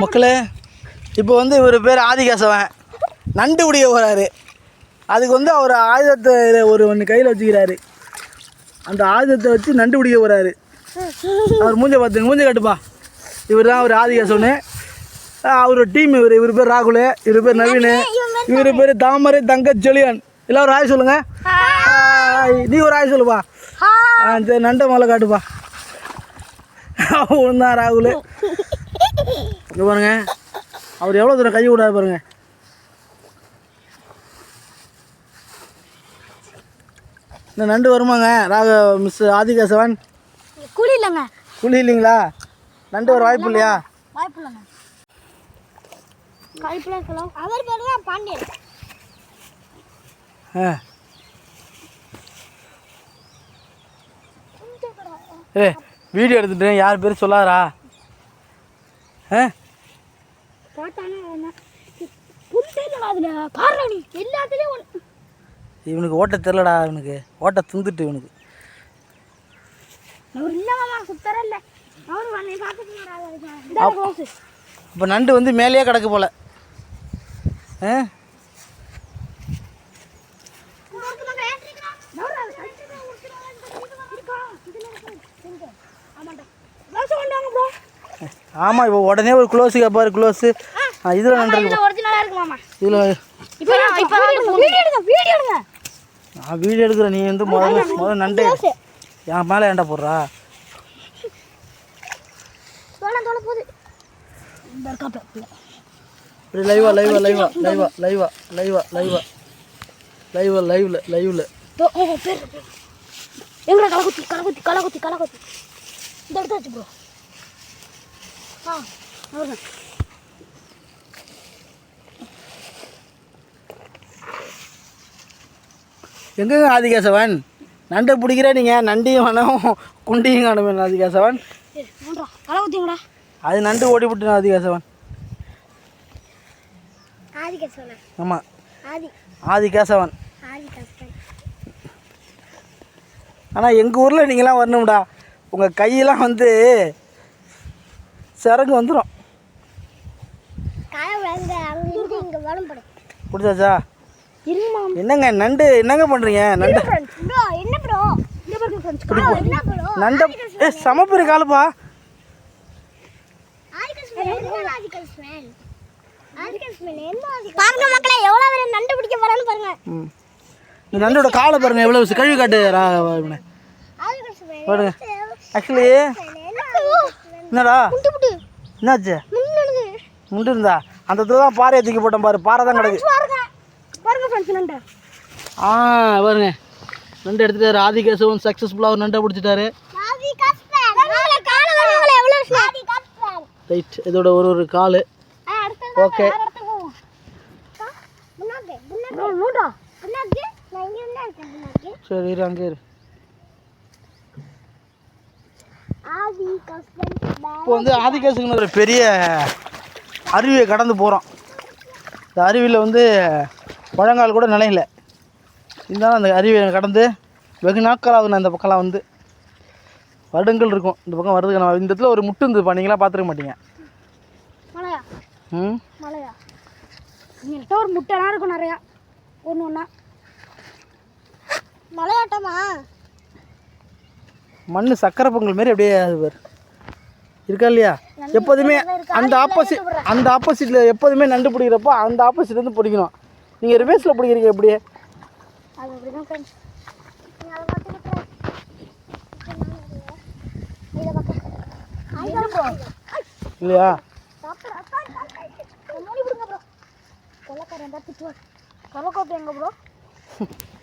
மக்களே இப்போ வந்து இவர் பேர் ஆதிகாசவன். நண்டு பிடிக்க போகிறாரு அதுக்கு வந்து அவர் ஆயுதத்தை ஒரு ஒன்று கையில் வச்சுக்கிறாரு. அந்த ஆயுதத்தை வச்சு நண்டு பிடிக்க போகிறாரு அவர் மூஞ்ச பார்த்து மூஞ்ச கட்டுப்பா. இவர் தான் அவர் ஆதிகாசவனு. அவர் டீம் இவர். இவர் பேர் ராகுல் இவர் பேர் நவீன் இவர் பேர் தாமரை தங்க செழியன். இல்லை ஒரு ஆய் சொல்லுங்க. நீ ஒரு ஆய் சொல்லுப்பா. ஆ சரி நண்டை மேலே காட்டுப்பா. அவன் தான் ராகுல். இங்க பாருங்க. அவர் எவ்வளோ தூரம் கை விடாது பாருங்க. இந்த நண்டு வருமாங்க ராக மிஸ் ஆதிகாசவன். கூலி இல்லைங்க குழி இல்லைங்களா? நண்டு வர வாய்ப்பு இல்லையா? வாய்ப்பு இல்லைங்க. வாய்ப்புலாம் இருக்கலாம் அவர் பேர் தான் பாண்டியன். ஆ. ஏ வீடியோ எடுத்துட்டேன் யார் பேர் சொல்லாதரா ஆ பார்த்தானே என்ன புரிஞ்சே இல்லைடா அதில் பாடுறா நீ எல்லாத்துலேயும் ஒன்று இவனுக்கு ஓட்ட தெரிலடா இவனுக்கு. ஓட்ட துந்துட்டு இவனுக்கு. இப்போ நண்டு வந்து மேலேயே கிடக்கு போல. ஆ? ஆமாம் இப்போ உடனே ஒரு க்ளோஸு கேட்பாரு க்ளோஸு இதில் மாமா இதில் இப்போ இப்போ வீடியோ எடுங்க வீடியோ எடுங்க. நான் வீடியோ எடுக்கிறேன் நீ வந்து முதல்ல முதல்ல நண்டு. என் மேலே ஏன்டா போடுறா? இப்படி லைவா லைவா லைவா லைவா லைவா லைவா லைவா லைவா லைவ்ல லைவ்ல எங்கடா கலகுத்தி கலகுத்தி கலகுத்தி கலகுத்தி இந்த இடத்த வச்சு ப்ரோ. எங்கங்க ஆதிகேசவன்? நண்டை பிடிக்கிற நீங்கள் நண்டியும் வேணும் குண்டியும் காணுமே ஆதிகேசவன்? அது நண்டு ஓடி விட்டுனா ஆதிகேசவன். ஆமாம் ஆதி. ஆதிகேசவன். ஆனால் எங்கள் ஊரில் நீங்களாம் வரணும்டா. உங்கள் கையெல்லாம் வந்து சரங்கு வந்துடும் பிடிச்சாச்சா என்னங்க நண்டு என்னங்க பண்ணுறீங்க நண்டு. நண்டு ஏ சமப்பெரிய காலப்பா. பாருங்க மக்களே எவ்வளோ நண்டு பிடிக்க போறான்னு பாருங்க. இந்த நண்டோட காலை பாருங்க எவ்வளவு கழுவி காட்டு பாருங்க ஆக்சுவலி என்னடா? என்னாச்சு? முண்டு இருந்தா? அந்த இடத்துல தான் பாறையை தூக்கி போட்டேன் பாரு. பாறை தான் கிடக்கு. பாருங்க. பாருங்க ஃப்ரெண்ட்ஸ் நண்டு. ஆ பாருங்க. நண்டு எடுத்துட்டாரு. ஆதிகேசவன் சக்ஸஸ்ஃபுல்லாக ஒரு நண்டை பிடிச்சிட்டாரு. ரைட் இதோட ஒரு ஒரு கால். ஓகே சரி இரு அங்கே இரு. இப்போ வந்து ஆதிகேசவன் ஒரு பெரிய அருவியை கடந்து போகிறோம் இந்த அருவியில் வந்து பழங்கால் கூட நிலையில இருந்தாலும் அந்த அருவியை கடந்து வெகு நாட்கள் ஆகுது அந்த பக்கம்லாம் வந்து. வருடங்கள் இருக்கும். இந்த பக்கம் வருதுக்கு நான் இந்த இடத்துல ஒரு முட்டு இருந்ததுப்பா. நீங்களாம் பார்த்துருக்க மாட்டீங்க. மலையா? ம்? மலையா? என்கிட்ட ஒரு முட்டைலாம் இருக்கும் நிறையா. ஒன்று ஒன்றா மலையாட்டமா? மண் சக்கரை பொங்கல் மாரி அப்படியே அது பாரு. இருக்கா இல்லையா? எப்போதுமே அந்த ஆப்போசிட் அந்த ஆப்போசிட்டில் எப்போதுமே நண்டு பிடிக்கிறப்போ அந்த ஆப்போசிட் வந்து பிடிக்கணும். நீங்கள் ரிவேஸில் பிடிக்கிறீங்க ஃப்ரெண்ட்ஸ் இல்லையா?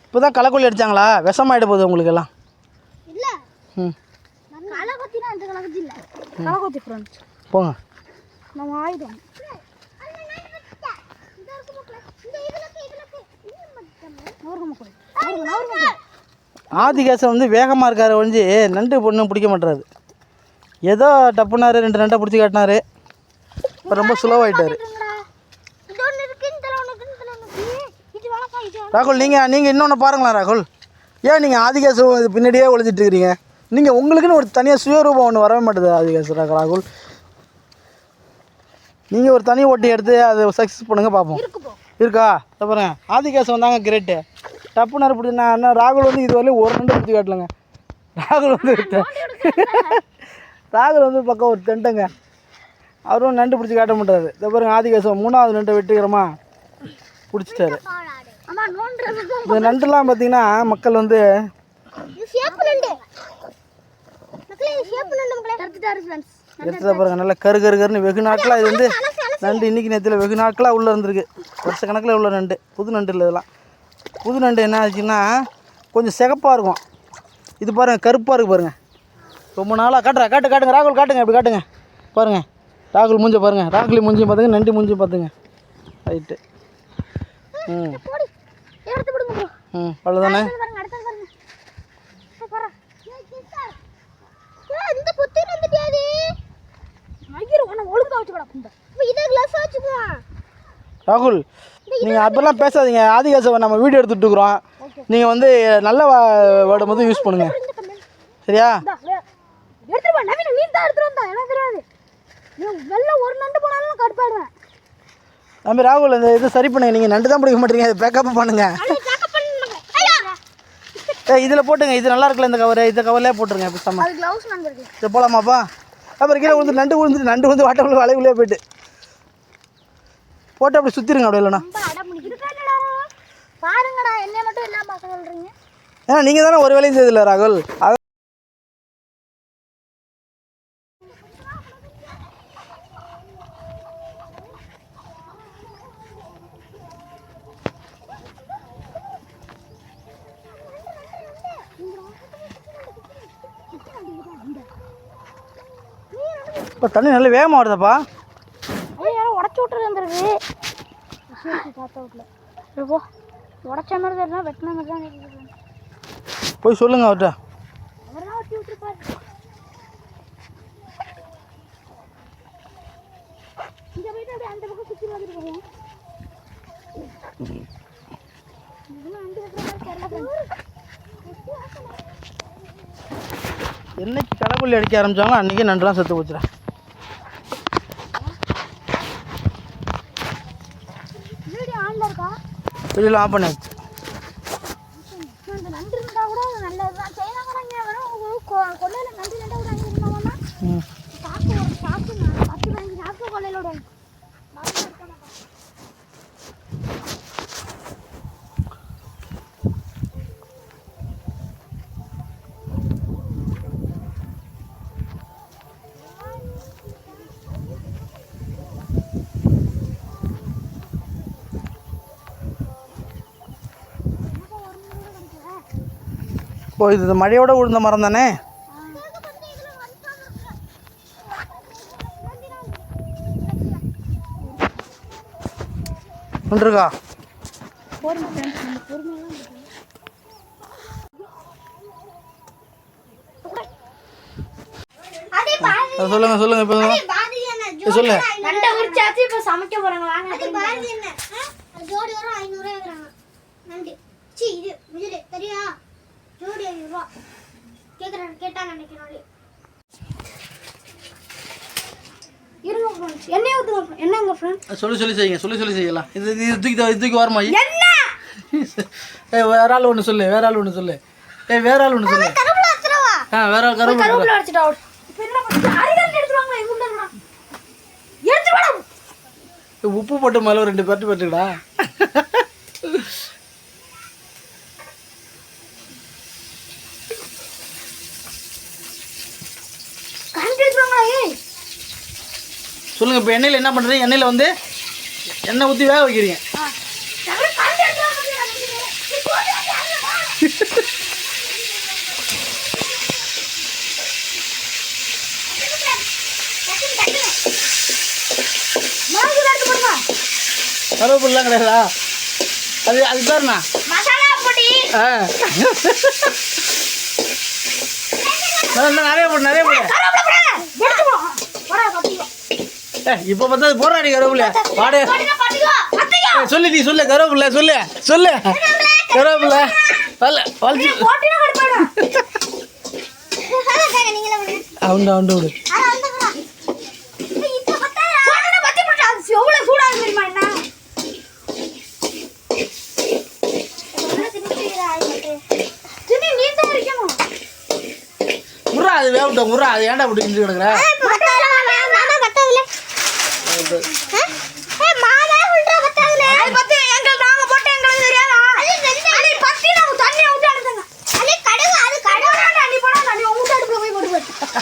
இப்போ தான் களைக்கொல்லி அடித்தாங்களா விஷமாயிட போகுது உங்களுக்கு எல்லாம். ஃப்ரெண்ட்ஸ் போங்க. நம்ம ஆயுதம். ஆதிகேசன் வந்து வேகமாக இருக்காரு ஒழிஞ்சு நண்டு பொண்ணு பிடிக்க மாட்டாரு. ஏதோ டப்புனாரு ரெண்டு நண்டை பிடிச்சி காட்டினாரு. இப்போ ரொம்ப ஸ்லோவாயிட்டாரு ராகுல் நீங்கள் நீங்கள் இன்னொன்று பாருங்களேன் ராகுல். ஏன் நீங்கள் ஆதிகேசம் பின்னாடியே ஒழிஞ்சிட்டு இருக்கிறீங்க? நீங்கள் உங்களுக்குன்னு ஒரு தனியாக சுயரூபம் ஒன்று வரவே மாட்டேது ஆதிகேச ராகுல். நீங்கள் ஒரு தனி ஓட்டி எடுத்து அதை சக்ஸஸ் பண்ணுங்க பார்ப்போம். இருக்கு பாருங்க. ஆதிகாசம் வந்தாங்க கிரேட்டு டப்பு நறுப்படி நான் என்ன ராகுல் வந்து இது வரையும் ஒரு நண்டு பிடிச்சி காட்டலங்க. ராகுல் வந்து ராகுல் வந்து பக்கம் ஒரு தெண்டங்க அவரும் நண்டு பிடிச்சி காட்ட மாட்டாரு. இதை பாருங்க ஆதிகாசம் மூணாவது நண்டை வெட்டுக்கிறோமா? பிடிச்சிட்டாரு. இந்த நண்டுலாம் பார்த்தீங்கன்னா மக்கள் வந்து இது ஷேப் நண்டு மக்களே இது ஷேப் நண்டு மக்களே எடுத்துட்டாரு ஃப்ரெண்ட்ஸ் எடுத்துகிட்ட பாருங்க நல்லா கரு கரு கருன்னு வெகு நாட்களாக இது வந்து நண்டு இன்னைக்கு நேரத்தில் வெகு நாட்களாக உள்ளே இருந்திருக்கு. வருஷ கணக்கில் உள்ள நண்டு புது நண்டு இல்லை இதெல்லாம். புது நண்டு என்ன ஆச்சுன்னா கொஞ்சம் சிகப்பாக இருக்கும். இது பாருங்கள் கருப்பாக இருக்குது பாருங்கள் ரொம்ப நாளாக காட்டுறேன் காட்டு காட்டுங்க ராகுல் காட்டுங்க இப்படி காட்டுங்க. பாருங்கள் ராகுல் மூஞ்ச பாருங்கள் ராகுலி மூஞ்சி பார்த்துங்க நண்டு மூஞ்சி பார்த்துங்க ரைட்டு ம் ம் அவ்வளோதானே பாருங்க அடுத்தது பாருங்க இப்ப பாரு ஏய், இந்த புத்தி வந்துட்டியாடி ஐயோ உன ஒழுங்கா வச்சு கூட புண்ட இதை கிளாஸ் வச்சுக்குவான் ராகுல் நீங்கள் அப்பெல்லாம் பேசாதீங்க. ஆதிகாசம் நம்ம வீடியோ எடுத்துகிட்டு இருக்கிறோம். நீங்கள் வந்து நல்ல வேர்டை மட்டும் யூஸ் பண்ணுங்கள் சரியா? வந்தா. தம்பி ராகுல் இந்த இது சரி பண்ணுங்க. நீங்கள் நண்டு தான் பிடிக்க மாட்டீங்க. இது பேக்கப் பண்ணுங்க. ஏ இதில் போட்டுங்க. இது நல்லா இருக்குல்ல இந்த கவர் இந்த கவர்லேயே போட்டுருங்க. பேசாம அது க்ளவுஸ் நண்பர்களே இது போகலாமாப்பா அப்புறம் கீழே விழுந்து நண்டு விழுந்துட்டு நண்டு வந்து வாட்டக்குள்ள வளைவுலேயே போயிட்டு. போட்டு அப்படி சுற்றிருங்க அப்படி இல்லைண்ணா பாருங்கடா மட்டும் பார்க்க ஏன்னா நீங்கள் தானே ஒரு வேலையும் செய்தில்ல ராகுல். அது இப்போ தண்ணி நல்ல வேகமாக வருதப்பா ஐயோ யாரோ உடச்சி விட்டுறது வந்துருக்கு தாத்தா வீட்டில் போ உடச்ச மாதிரி தான் இருந்தால் வெட்டின மாதிரி தான் போய் சொல்லுங்க அவர்கிட்ட அவர் தான் ஒட்டி விட்டுருப்பாரு. இங்கே போயிட்டு அப்படியே அந்த பக்கம் சுற்றி தெரியல. என்னைக்கு களைக்கொல்லி அடிக்க ஆரம்பிச்சாங்களோ அன்றைக்கி நண்டுலாம் செத்து போச்சுடா வீடியோ ஆன்ல இருக்கா வெளியில் ஆஃப் பண்ணியாச்சு அந்த நண்டு இருந்தா கூட நல்லதுதான் சைனாக்காரங்க வெறும் கொள்ளையில நண்டு நண்டை கூட அங்கே இருந்தாங்கன்னா ம் சாக்கு ஒரு சாக்கு நான் பத்து பதினஞ்சு சாக்கு கொள்ளையில விடுவாங்க ஓ இது மழையோட விழுந்த மரம் தானே? இருக்கு. சொல்லுங்க சொல்லுங்க இப்போ சொல்லுங்க. சொல்லு நண்டை உரிச்சாச்சு இப்போ சமைக்க போறாங்க. வாங்க அது பாரதி என்ன? ஆ? அது ஜோடி வரும் ஐநூறுரூவா கேட்குறாங்க நண்டு சி இது விஜய் தெரியா ஜோடி ஐநூறுரூவா கேட்குறாங்க கேட்டாங்க நினைக்கிறோம் இருங்க ஃப்ரெண்ட்ஸ் எண்ணெய் ஊற்றுங்க என்னங்க ஃப்ரெண்ட் சொல்லி சொல்லி செய்யுங்க சொல்லி சொல்லி செய்யலாம். இது இது தூக்கி இது தூக்கி வரமா என்ன? ஏ வேற ஆள் ஒன்று சொல்லு வேற ஆள் ஒன்று சொல்லு. ஏ வேற ஆள் ஒன்று சொல்லு. ஆ வேற ஆள் கருவேப்பிலை அடிச்சிட்டா இப்போ என்ன பண்ணுறது அரிதான் எடுத்துருவாங்களா எங்க உள்ள எடுத்துருவாடா உப்பு போட்டு மேலே ரெண்டு பேர்ட்டு போட்டுக்கடா கரண்ட் எடுத்துருவாங்களா ஏய் சொல்லுங்க இப்போ எண்ணெயில் என்ன பண்ணுறீங்க எண்ணெயில் வந்து எண்ணெய் ஊற்றி வேக வைக்கிறீங்க. கருவேப்பிலாம் கிடையாதா? அது அது பேருண்ணா? ஆ. நிறைய போடு நிறைய போடு. இப்போ பார்த்தா போராடி கருவேப்பில பாடு சொல்லு நீ சொல்லு கருவேப்பில சொல்லு சொல்லு. கருவேப்பில வல்ல வளர்ச்சி அவன் அவன் விடு. அது வேவட்டும் முறா அது ஏன்டா இப்படி கிடக்குற?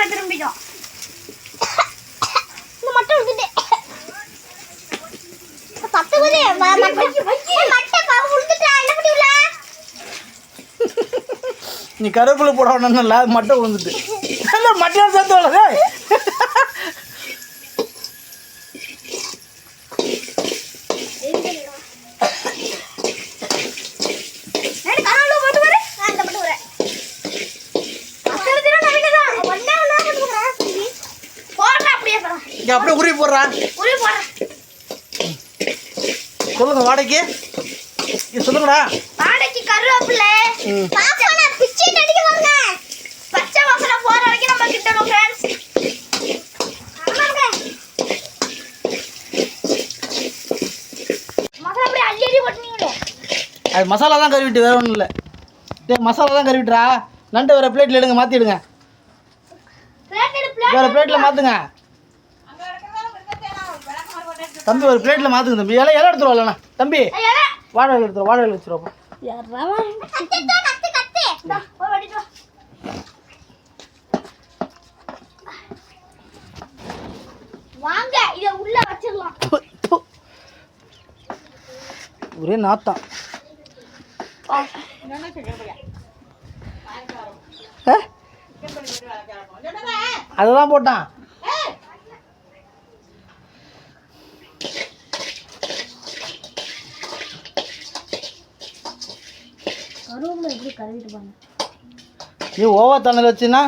பாருங்க திரும்பிடும் இந்த மட்டை விட்டுட்டு பத்து குதி மட்டை பாவு விட்டுட்டா என்ன முடியல நீ கருவேப்பிலை போட வேணும்ல மட்டை விழுந்துட்டு மட்டையோட சேர்த்து வளரே நேடு கனவுல போட்டு வர நான் இந்த போட்டு வரேன் அத்தனை தினம் நவீனதான் ஒண்ணே ஒண்ணா போட்டு வரேன் போடுறேன் அப்படியே போறேன் இங்கே அப்படியே உருவி போடுறா. உருவி போடுறேன் சொல்லுங்க வாடகைக்கு. இது சொல்லுங்கடா. வாடகைக்கு கருவேப்பிலை. பாப்பால பிச்சை நடிக்க வாங்க. பச்சை வாசனை போற வரைக்கும் நம்ம கிட்டணும் போட்டுனீங்களே. அது மசாலா தான் கருவிட்டு வேற ஒன்றும் இல்லை. டேய் மசாலா தான் கருவிட்டுறா. நண்டு வேறு பிளேட்டில் எடுங்க மாற்றிடுங்க வேறு பிளேட்டில் மாற்றுங்க தம்பி ஒரு பிளேட்டில் மாற்றுங்க தம்பி. இலை இலை எடுத்துருவா இல்லைண்ணா தம்பி வாழை இலை. எடுத்துருவா வாழை இலை? வாங்க இத உள்ள வச்சிடலாம். ஒரே நாத்தம். ஆ? அதுதான் போட்டான் கருவேப்பிலை எப்படி கழுவிட்டு பாருங்க நீ ஓவா தண்ணில் வச்சுன்னா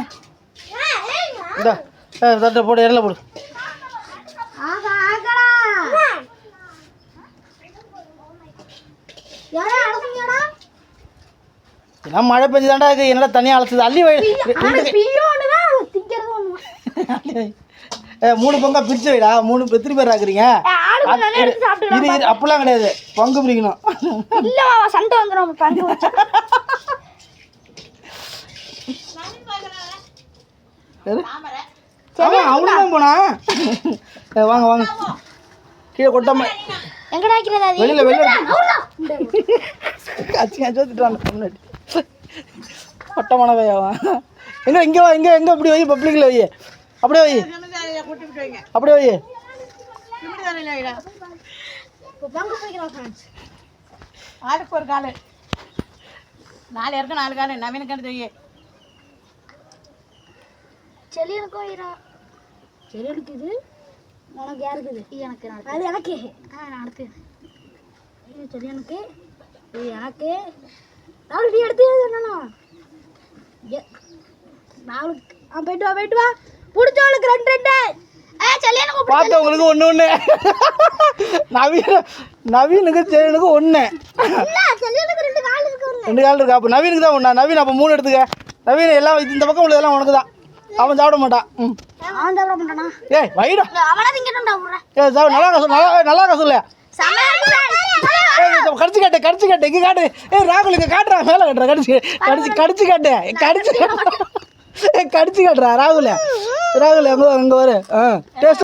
இந்த தட்டை போடு இடையில போடு. என்ன மழை பெஞ்சு தாண்டா இருக்கு என்னடா தனியாக அழைச்சது அள்ளி வை. மூணு பங்கா பிரிச்சு வைடா. மூணு எத்தனை பேர் ஆக்குறீங்க சாப்பிட்டு இது இது அப்படிலாம் கிடையாது. பங்கு பிரிக்கணும் சண்டை வந்துடும் பங்கு வச்சு எது? ஆமா அவனும் போனா வாங்க வாங்க. கீழே கொட்டாம எங்கடா வைக்கிறது வெளியில வெளியில. அச்சு அச்சு திட்டுவாங்க முன்னாடி. பட்டமான வையாவா எங்க இங்க வா இங்க எங்க இப்படி வை பப்ளிக்ல வை. அப்படியே வை. அப்படியே வை. ஆளுக்கு ஒரு காலு. நாலு இருக்கு நாலு காலு. நவீனுக்கு தெரியும். செலியனுக்கும் ஈரா செலியனுக்கு இது? உனக்கு யாருக்கு இது? எனக்கு அது எனக்கு. ஆ எனக்கு இது செலியனுக்கு இது எனக்கு. நாலு நீ எடுத்து என்னண்ணா நாளுக்கு ஆ போயிட்டு வா போயிட்டு வா. பிடிச்சவளுக்கு ரெண்டு ரெண்டு. ஏ செலியனுக்கு பார்த்தவங்களுக்கு ஒன்று ஒன்று நவீன நவீனுக்கு ஒன்று செல்லுக்கு ரெண்டு கால் இருக்கு ரெண்டு கால் இருக்கா. அப்போ நவீனுக்கு தான் ஒன்றா நவீன் அப்போ மூணு எடுத்துக்க. நவீன் எல்லாம் இந்த பக்கம் உள்ளதெல்லாம் உனக்கு தான். அவன் சாப்பிட மாட்டான். ம். அவன் சாப்பிட மாட்டானா? ஏய் வைடா. அவனா சாப்பிட நல்லா காசு நல்லா நல்லா காசு இல்லை கடிச்சு காட்டு கடிச்சு காட்டு. இங்கே காட்டு. ஏய் ராகுல் இங்கே காட்டுறா மேலே காட்டுறா கடிச்சு கடிச்சு கடிச்சு காட்டு. கடிச்சு கடிச்சு காட்டுறா ராகுல். ராகுல் எங்கே எங்கே வரு? ஆ டேஸ்ட்